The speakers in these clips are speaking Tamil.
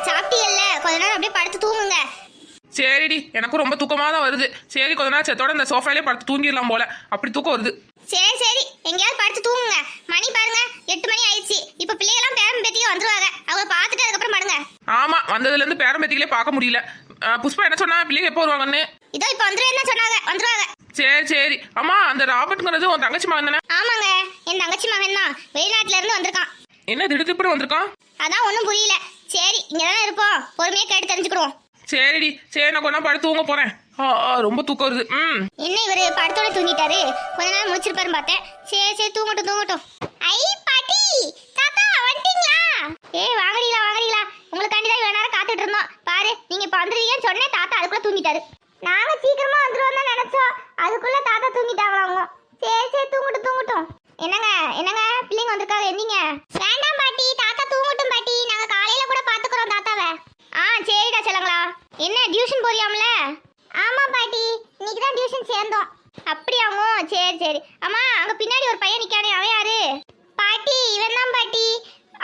சாப்பிட்டீங்கல்ல கொஞ்ச நேரம் அப்படியே படுத்து தூங்குங்க. சரிடி எனக்கும் ரொம்ப தூக்கமா தான் வருது. சரி கொஞ்ச நேரம் செத்தோட இந்த சோஃபாலே படுத்து தூங்கிடலாம் போல. அப்படி தூக்கம் வருது. சரி சரி. எங்கேயாவது படுத்து தூங்குங்க. மணி பாருங்க எட்டு மணி ஆயிடுச்சு. இப்ப பிள்ளைகளாம் பேரம் பேத்தியும் வந்துருவாங்க. அவங்க பார்த்துட்டு அதுக்கப்புறம் படுங்க. ஆமா வந்ததுல இருந்து பேரம்பேத்திகளே பார்க்க முடியல. அஹ், புஷ்பா என்ன சொன்னா? பிள்ளைங்க எப்போ வருவாங்கன்னு? இதோ இப்ப வந்துருவேன்னு சொன்னாங்க. வந்துருவாங்க. சரி சரி. அம்மா அந்த ராபர்ட்ங்கிறது உன் தங்கச்சி மகன் தானே? ஆமாங்க. என் தங்கச்சி மகன் தான் வெளிநாட்டுல இருந்து வந்திருக்கான். என்ன திடுதிப்புன்னு வந்திருக்கான்? அதான் ஒன்றும் புரியல. சரி இங்க தானே இருப்போம். பொறுமையா கேட்டு தெரிஞ்சுக்கிடுவோம். சரிடி. சரி நான் கொஞ்ச நேரம் படுத்து தூங்க போறேன். ரொம்ப தூக்கம் வருது. ம். என்ன இவரு படத்தோட தூங்கிட்டாரு? கொஞ்ச நேரம் முடிச்சிருப்பாரு பார்த்தேன். சரி சரி தூங்கட்டும் தூங்கட்டும். ஐ பாட்டி! தாத்தா வந்துட்டீங்களா ஏய் வாங்கடீங்களா வாங்கடீங்களா உங்களுக்காண்டி தான் இவ்வளவு நேரம் காத்துட்டு இருந்தோம். பாரு நீங்க இப்ப வந்துருவீங்கன்னு சொன்னேன் தாத்தா அதுக்குள்ள தூங்கிட்டாரு. நாங்க சீக்கிரமா வந்துருவோம் தான் நினைச்சோம். அதுக்குள்ள தாத்தா தூங்கிட்டாங்க சரி சரி தூங்கட்டும் தூங்கட்டும். என்னங்க என்னங்க? பிள்ளைங்க வந்திருக்காங்க எந்தீங்க வேண்டாம் பாட்டி தாத்தா தூங்கட்டும் பாட்டி நாங்க காலையில கூட பாத்துக்கிறோம் தாத்தாவை ஆ சரிடா செல்லங்களா என்ன டியூஷன் போறியாம்ல? ஆமா பாட்டி இன்னைக்கு தான் டியூஷன் சேர்ந்தோம். அப்படியாமோ? சரி சரி. அம்மா அங்க பின்னாடி ஒரு பையன் நிக்கானே அவன் யாரு? பாட்டி இவன் தான் பாட்டி.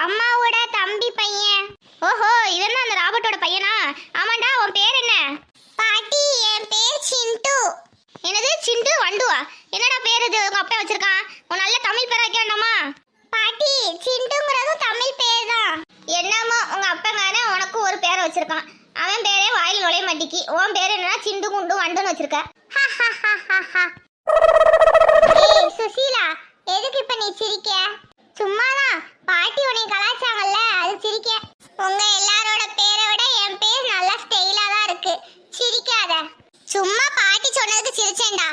அம்மாவோட தம்பி பையன். ஓஹோ இவன் தான் அந்த ராபர்ட்டோட பையனா? ஆமாண்டா உன் பேர் என்ன பாட்டி என் பேர் சிண்டு என்னது சிண்டு வண்டுவா என்னடா பேர் இது உங்க அப்பா வச்சிருக்கான் உன் நல்ல தமிழ் பேர் வைக்க வேண்டாமா பாட்டி சிண்டுங்கிறது தமிழ் பேர் தான் என்னமோ உங்க அப்பங்காரே உனக்கு ஒரு பேரை வச்சிருக்கான் அவன் பேரே வாயில் நுழைய மாட்டிக்கி உன் பேர் என்னன்னா சிண்டு குண்டு வண்டுன்னு வச்சிருக்க. ஏய் சுசீலா எதுக்கு இப்ப நீ சிரிக்க? சும்மாதான். பாட்டி உன்னை கலாச்சாங்கல்ல அது சிரிக்க. உங்க எல்லாரோட பேரை விட என் பேர் நல்லா ஸ்டைலா தான் இருக்கு சிரிக்காத சும்மா பாட்டி சொன்னதுக்கு சிரிச்சேன்டா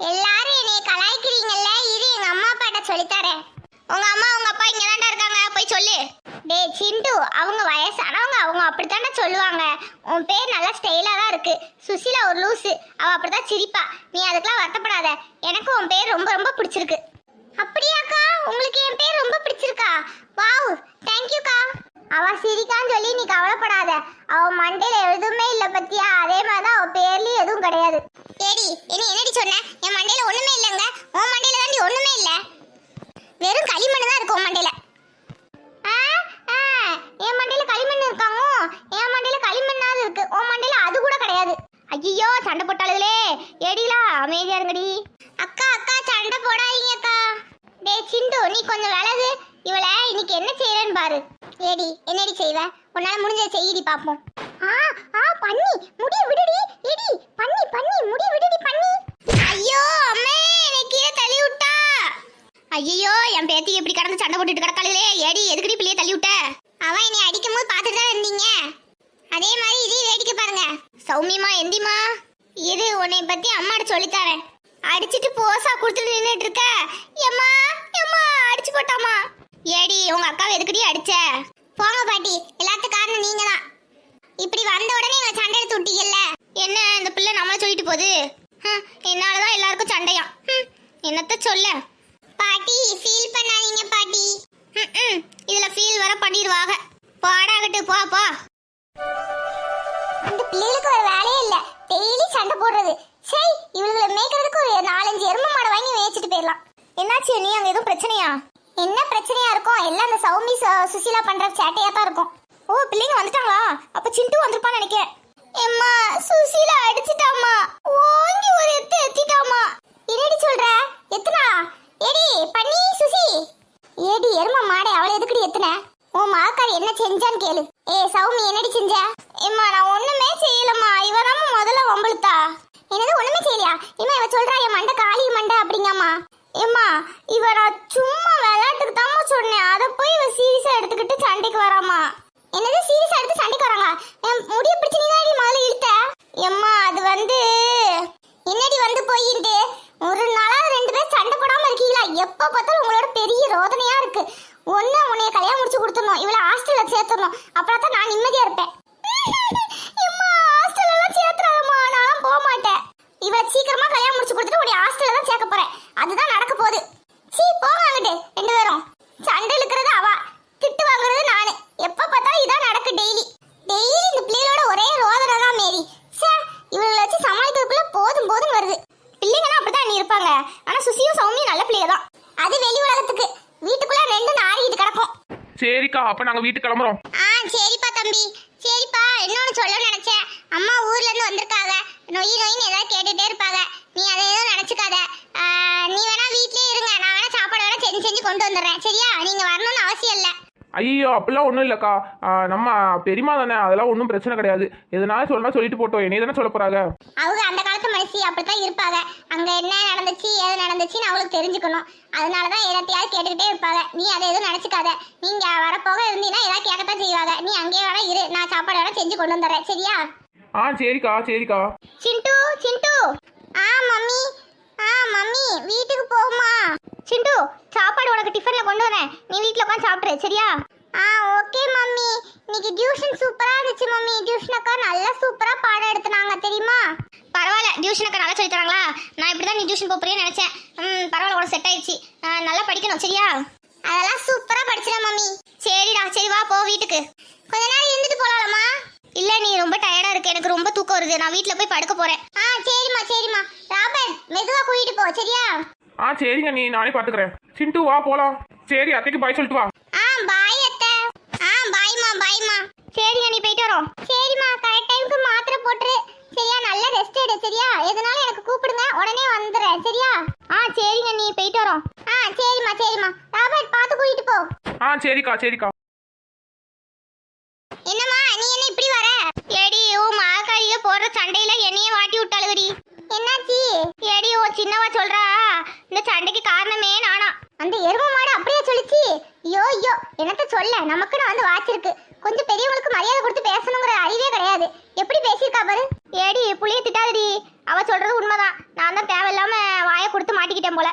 எல்லாரும் என்னைய கலாய்க்கிறீங்கல்ல இரு எங்க அம்மா அப்பாட்ட சொல்லித்தரேன் உங்க அம்மா உங்க அப்பா இங்க இருக்காங்க போய் சொல்லு டேய் சிண்டு அவங்க வயசானவங்க அவங்க அப்படித்தானே சொல்லுவாங்க. உன் பேர் நல்லா ஸ்டைலாக தான் இருக்கு. சுசிலா ஒரு லூசு. அவள் அப்படிதான் சிரிப்பா. நீ அதுக்கெல்லாம் வருத்தப்படாத. எனக்கு உன் பேர் ரொம்ப ரொம்ப பிடிச்சிருக்கு. அப்படியாக்கா? உங்களுக்கு என் பேர் ரொம்ப பிடிச்சிருக்கா? வாவ் தேங்க்யூக்கா அவ சிரிக்கான்னு சொல்லி நீ கவலைப்படாத. அவ மண்டையில எதுவுமே இல்ல பத்தியா? அதே மாதிரிதான் அவ பேர்லயும் எதுவும் கிடையாது. ஏடி என்ன என்னடி சொன்ன? என் மண்டையில ஒண்ணுமே இல்லைங்க. உன் மண்டையில தாண்டி ஒண்ணுமே இல்ல. வெறும் களிமண் தான் இருக்கு உன் மண்டையில ஆ, ஆ, என் மண்டையில களிமண் இருக்காங்க என் மண்டையில களிமண்ணாவது இருக்கு உன் மண்டையில அது கூட கிடையாது ஐயோ சண்டை போட்டாளுகளே ஏடிலா அமைதியா இருங்கடி அக்கா அக்கா சண்டை போடாதீங்க அக்கா டேய் சிண்டு நீ கொஞ்சம் விலகு இவளை இன்னைக்கு என்ன செய்யறேன்னு பாரு. ஏடி என்னடி செய்வ? உன்னால முடிஞ்ச செய்யடி பாப்போம். ஆ ஆ பண்ணி முடி விடுடி. ஏடி பண்ணி பண்ணி முடி விடுடி பண்ணி. ஐயோ அம்மே என்னை கீழே தள்ளி விட்டா ஐயோ என் பேத்தி எப்படி கடந்து சண்டை போட்டுட்டு கிடக்காளே ஏடி எதுக்குடி பிள்ளைய தள்ளி விட்ட அவன் என்னை அடிக்கும் போது பார்த்துட்டு தான் இருந்தீங்க? அதே மாதிரி இதையும் வேடிக்கை பாருங்க. சௌமியமா எந்திமா இது உன்னை பத்தி அம்மாட்ட சொல்லித்தாரேன் அடிச்சிட்டு போசா கொடுத்துட்டு நின்றுட்டு இருக்க. எம்மா எம்மா அடிச்சு போட்டாமா ஏடி உங்க அக்காவை எதுக்கடி அடிச்ச? போங்க பாட்டி எல்லாத்துக்கும் காரணம் நீங்க தான் இப்படி வந்த உடனே எங்களை சண்டை எடுத்து விட்டீங்கல்ல? என்ன இந்த பிள்ளை நம்ம சொல்லிட்டு போகுது? ஹம், என்னாலதான் எல்லாருக்கும் சண்டையா ஹம், என்னத்த சொல்ல? பாட்டி ஃபீல் பண்ணாதீங்க பாட்டி. ம், இதுல ஃபீல் வர பண்ணிடுவாங்க பாடாகட்டு போ போ. அந்த பிள்ளைகளுக்கு ஒரு வேலையே இல்ல. டெய்லி சண்டை போடுறது. சரி இவங்களை மேய்க்கிறதுக்கு ஒரு நாலஞ்சு எரும மாடை வாங்கி மேய்ச்சிட்டு போயிடலாம். என்னாச்சு நீ அங்க எதுவும் பிரச்சனையா? என்ன பிரச்சனையா இருக்கும்? எல்லாம் அந்த சௌமி சுசிலா பண்ற சேட்டையா தான் இருக்கும். ஓ பிள்ளைங்க வந்துட்டாங்களா? அப்ப சிண்டு வந்திருப்பான்னு நினைக்கிறேன். எம்மா சுசிலா அடிச்சிட்டாமா ஓங்கி ஒரு எத்து எத்திட்டாமா என்னடி சொல்ற? எத்தனா? ஏடி பண்ணி சுசி. ஏடி எரும மாடை அவளை எதுக்குடி எத்துன? உன் மாக்கார் என்ன செஞ்சான்னு கேளு. ஏ சௌமி என்னடி செஞ்ச? எம்மா நான் ஒண்ணுமே செய்யலம்மா. இவராம முதல்ல வம்பளுத்தா என்னது ஒண்ணுமே செய்யலையா? இம்மா இவ சொல்றா என் மண்டை காளி மண்டை அப்படிங்கம்மா. எம்மா இவரா சும்மா சொன்னேன். அதை போய் இவ சீரியஸா எடுத்துக்கிட்டு சண்டைக்கு வராமா? என்னது சீரியஸா எடுத்து சண்டைக்கு வராங்க? முடிய பிடிச்சு நீ தான் முதல்ல இழுத்த? எம்மா அது வந்து என்னடி வந்து போயிட்டு? ஒரு நாளா ரெண்டு பேர் சண்டை போடாம இருக்கீங்களா? எப்ப பார்த்தாலும் உங்களோட பெரிய ரோதனையா இருக்கு. ஒன்னு உன்னைய கல்யாணம் முடிச்சு கொடுத்துடணும். இவளை ஹாஸ்டல்ல சேர்த்துடணும். அப்புறம் தான் நான் நிம்மதியா இருப்பேன். எம்மா ஹாஸ்டல்ல எல்லாம் சேர்த்துறாதம்மா. நான் போக மாட்டேன். இவளை சீக்கிரமா கல்யாணம் முடிச்சு கொடுத்து உன்னை ஹாஸ்டல்ல தான் சேர்க்க போறேன் அதுதான் நடக்க போகுது சீ போங்க அங்கிட்டு ரெண்டு பேரும் சண்டை இழுக்கிறது அவ திட்டு வாங்குறது நானு எப்ப பார்த்தாலும் இதான் நடக்கு டெய்லி டெய்லி இந்த பிள்ளைகளோட ஒரே ரோதனை தான் மேரி சே இவங்களை வச்சு சமாளிக்கிறதுக்குள்ள போதும் போதும் வருது பிள்ளைங்கன்னா அப்படிதான் நீ இருப்பாங்க ஆனா சுசியும் சௌமியும் நல்ல பிள்ளைங்க தான் அது வெளி உலகத்துக்கு வீட்டுக்குள்ள ரெண்டு நாரிக்கிட்டு கிடக்கும் சரிக்கா அப்ப நாங்க வீட்டுக்கு கிளம்புறோம். ஆ சரிப்பா தம்பி. சரிப்பா. இன்னொன்னு சொல்ல நினைச்சேன். அம்மா ஊர்ல இருந்து வந்திருக்காங்க. நொய் நொயின்னு ஏதாவது கேட்டுட்டே இருப்பாங்க. நீ அதை எதுவும் நினைச்சுக்காத. ஆ, நீ வேணா வீட்லயே இருங்க. நான் வேணா சாப்பாடு வேணா செஞ்சு செஞ்சு கொண்டு வந்துடுறேன். சரியா? நீங்க வரணும்னு அவசியம் ஐயோ அப்படிலாம் ஒன்றும் இல்லைக்கா. நம்ம பெரியமா தானே அதெல்லாம் ஒன்றும் பிரச்சனை கிடையாது. எதனால சொல்லலாம் சொல்லிட்டு போட்டோம். என்னைய தானே சொல்ல போறாங்க? அவங்க அந்த காலத்து மனுஷி அப்படித்தான் இருப்பாங்க. அங்க என்ன நடந்துச்சு ஏது நடந்துச்சுன்னு அவங்களுக்கு தெரிஞ்சுக்கணும். அதனாலதான் எல்லாத்தையாவது கேட்டுக்கிட்டே இருப்பாங்க. நீ அதை எதுவும் நினைச்சுக்காத. நீங்க வரப்போக இருந்தீங்கன்னா ஏதாவது கேட்கத்தான் செய்வாங்க. நீ அங்கேயே வேணா இரு. நான் சாப்பாடு வேணா செஞ்சு கொண்டு வந்துடுறேன். சரியா? ஆ சரிக்கா சரிக்கா. சிண்டு சிண்டு. ஆ மம்மி. மம்மி வீட்டுக்கு போகுமா சிண்டு சாப்பாடு உனக்கு டிஃபன்ல கொண்டு வரேன் நீ வீட்ல உட்காந்து சாப்பிட்ரு சரியா? ஆ ஓகே மம்மி. இன்னைக்கு டியூஷன் சூப்பரா இருந்துச்சு மம்மி. டியூஷன் அக்கா நல்லா சூப்பரா பாடம் எடுத்துனாங்க தெரியுமா? பரவாயில்ல. டியூஷன் அக்கா நல்லா சொல்லி தராங்களா? நான் இப்படி தான் நீ டியூஷன் போறியே நினைச்சேன். ம் பரவாயில்ல உனக்கு செட் ஆயிடுச்சு. நல்லா படிக்கணும் சரியா? அதெல்லாம் சூப்பரா படிச்சிடலாம் மம்மி. சரிடா சரி வா போ வீட்டுக்கு. கொஞ்ச நேரம் இருந்துட்டு போலாமா இல்ல நீ ரொம்ப டயர்டா இருக்கு. எனக்கு ரொம்ப தூக்கம் வருது. நான் வீட்ல போய் படுக்க போறேன். ஆ சரிம்மா சரிம்மா. ராபர்ட் மெதுவா கூட்டிட்டு போ சரியா? ஆ சரிங்க நீ நானே பார்த்துக்கிறேன் சிண்டு வா போலாம். சரி அத்தைக்கு பாய் சொல்லிட்டு வா. ஆ பாய் அத்தை. ஆ பாய்மா பாய்மா சரிங்க நீ போயிட்டு வரோம். சரிம்மா கரெக்ட் டைம்க்கு மாத்திரை போட்டுரு. சரியா நல்ல ரெஸ்ட் எடு சரியா? எதனாலும் எனக்கு கூப்பிடுங்க. உடனே வந்துடுறேன் சரியா? ஆ சரிங்க நீ போயிட்டு வரோம். ஆ சரிம்மா சரிம்மா. ராபர்ட் பார்த்து கூட்டிட்டு போ. ஆ சரிக்கா சரிக்கா. சண்டையில என்னையே வாட்டி விட்டாளுடி என்னாச்சு? ஏடி ஓ சின்னவா சொல்றா. இந்த சண்டைக்கு காரணமே நானா. அந்த எருமை மாடு அப்படியே சொல்லிச்சு. ஐயோ ஐயோ என்னத்த சொல்ல? நமக்குன்னு வந்து வாச்சிருக்கு கொஞ்சம் பெரியவங்களுக்கு மரியாதை கொடுத்து பேசணுங்கிற அறிவே கிடையாது. எப்படி பேசியிருக்கா பாரு? ஏடி புளிய திட்டாதடி. அவ சொல்றது உண்மைதான். நான் தான் தேவையில்லாம வாயை கொடுத்து மாட்டிக்கிட்டேன் போல.